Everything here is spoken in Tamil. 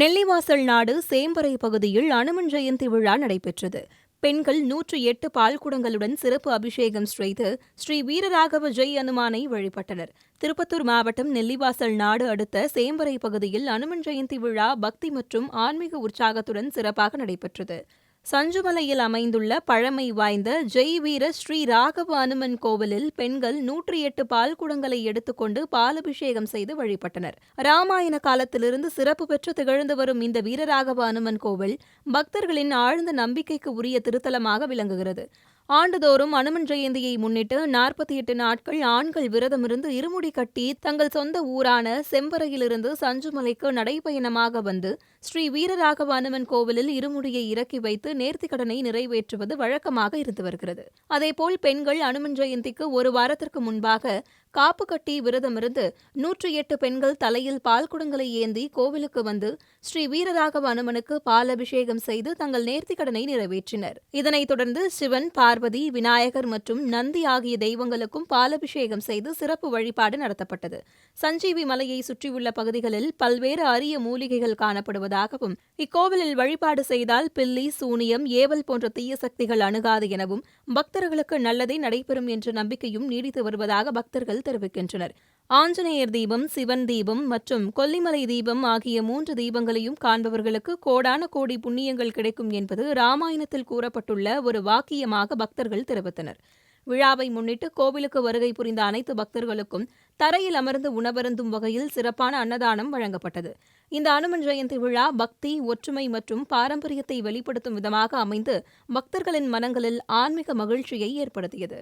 நெல்லிவாசல் நாடு சேம்பரை பகுதியில் அனுமன் ஜெயந்தி விழா நடைபெற்றது. பெண்கள் நூற்றி எட்டு பால்குடங்களுடன் சிறப்பு அபிஷேகம் செய்து ஸ்ரீ வீரராகவ ஜெய் அனுமானை வழிபட்டனர். திருப்பத்தூர் மாவட்டம் நெல்லிவாசல் நாடு அடுத்த சேம்பரை பகுதியில் அனுமன் ஜெயந்தி விழா பக்தி மற்றும் ஆன்மீக உற்சாகத்துடன் சிறப்பாக நடைபெற்றது. சஞ்சுமலையில் அமைந்துள்ள பழமை வாய்ந்த ஜெய் வீர ஸ்ரீ ராகவ அனுமன் கோவிலில் பெண்கள் நூற்றி எட்டு பால் குடங்களை எடுத்துக்கொண்டு பாலபிஷேகம் செய்து வழிபட்டனர். ராமாயண காலத்திலிருந்து சிறப்பு பெற்று திகழ்ந்து வரும் இந்த வீரராகவ அனுமன் கோவில் பக்தர்களின் ஆழ்ந்த நம்பிக்கைக்கு உரிய திருத்தலமாக விளங்குகிறது. ஆண்டுதோறும் அனுமன் ஜெயந்தியை முன்னிட்டு நாற்பத்தி எட்டு நாட்கள் ஆண்கள் விரதமிருந்து இருமுடி கட்டி தங்கள் சொந்த ஊரான செம்பறையிலிருந்து சஞ்சுமலைக்கு நடைபயணமாக வந்து ஸ்ரீ வீரராகவ அனுமன் கோவிலில் இருமுடியை இறக்கி வைத்து நேர்த்திக்கடனை நிறைவேற்றுவது வழக்கமாக இருந்து வருகிறது. அதேபோல் பெண்கள் அனுமன் ஜெயந்திக்கு ஒரு வாரத்திற்கு முன்பாக காப்பு கட்டி விரதமிருந்து நூற்றி எட்டு பெண்கள் தலையில் பால் குடங்களை ஏந்தி கோவிலுக்கு வந்து ஸ்ரீ வீரராகவ அனுமனுக்கு பால் அபிஷேகம் செய்து தங்கள் நேர்த்திக்கடனை நிறைவேற்றினர். இதனைத் தொடர்ந்து சிவன் பார்வதி விநாயகர் மற்றும் நந்தி ஆகிய தெய்வங்களுக்கும் பாலபிஷேகம் செய்து சிறப்பு வழிபாடு நடத்தப்பட்டது. சஞ்சீவி மலையை சுற்றியுள்ள பகுதிகளில் பல்வேறு அரிய மூலிகைகள் காணப்படுவதாகவும் இக்கோவிலில் வழிபாடு செய்தால் பில்லி சூனியம் ஏவல் போன்ற தீய சக்திகள் அணுகாது எனவும் பக்தர்களுக்கு நல்லதே நடைபெறும் என்ற நம்பிக்கையும் நீடித்து வருவதாக பக்தர்கள் தெரிவிக்கின்றனர். ஆஞ்சநேயர் தீபம் சிவன் தீபம் மற்றும் கொல்லிமலை தீபம் ஆகிய மூன்று தீபங்களையும் காண்பவர்களுக்கு கோடான கோடி புண்ணியங்கள் கிடைக்கும் என்பது ராமாயணத்தில் கூறப்பட்டுள்ள ஒரு வாக்கியமாக பக்தர்கள் தெரிவித்தனர். விழாவை முன்னிட்டு கோவிலுக்கு வருகை புரிந்த அனைத்து பக்தர்களுக்கும் தரையில் அமர்ந்து உணவருந்தும் வகையில் சிறப்பான அன்னதானம் வழங்கப்பட்டது. இந்த அனுமன் ஜெயந்தி விழா பக்தி ஒற்றுமை மற்றும் பாரம்பரியத்தை வெளிப்படுத்தும் விதமாக அமைந்து பக்தர்களின் மனங்களில் ஆன்மீக மகிழ்ச்சியை ஏற்படுத்தியது.